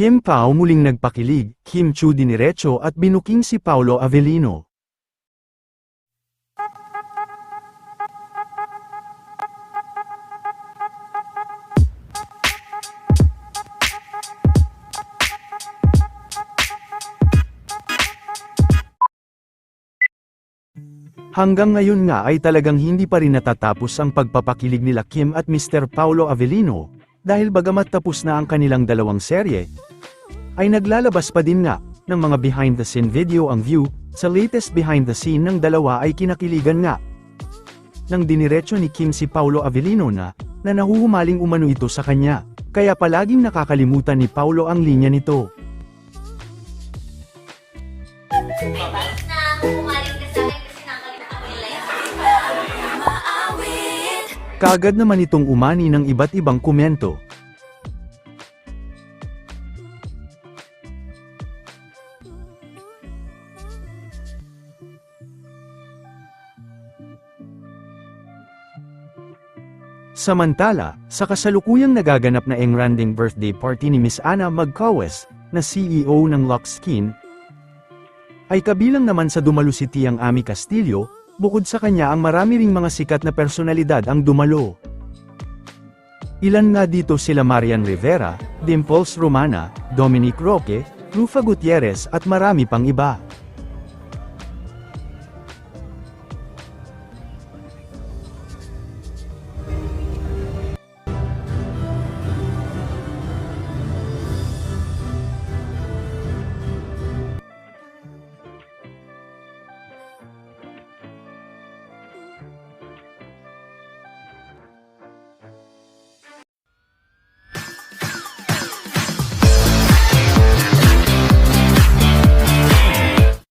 Kim Pao muling nagpakilig, Kim Chu diniretso at binuking si Paulo Avellino. Hanggang ngayon nga ay talagang hindi pa rin natatapos ang pagpapakilig nila Kim at Mr. Paulo Avellino, dahil bagamat tapos na ang kanilang dalawang serye, ay naglalabas pa din nga, ng mga behind-the-scene video ang view, sa latest behind-the-scene ng dalawa ay kinakiligan nga. Nang diniretso ni Kim si Paulo Avellino na, na nahuhumaling umano ito sa kanya, kaya palaging nakakalimutan ni Paulo ang linya nito. Kaagad naman itong umani ng iba't ibang komento. Samantala, sa kasalukuyang nagaganap na engranding birthday party ni Miss Anna Magkawes, na CEO ng Lux Skin, ay kabilang naman sa dumalo si Tiang Ami Castillo, bukod sa kanya ang marami ring mga sikat na personalidad ang dumalo. Ilan nga dito sila Marian Rivera, Dimples Romana, Dominic Roque, Rufa Gutierrez at marami pang iba.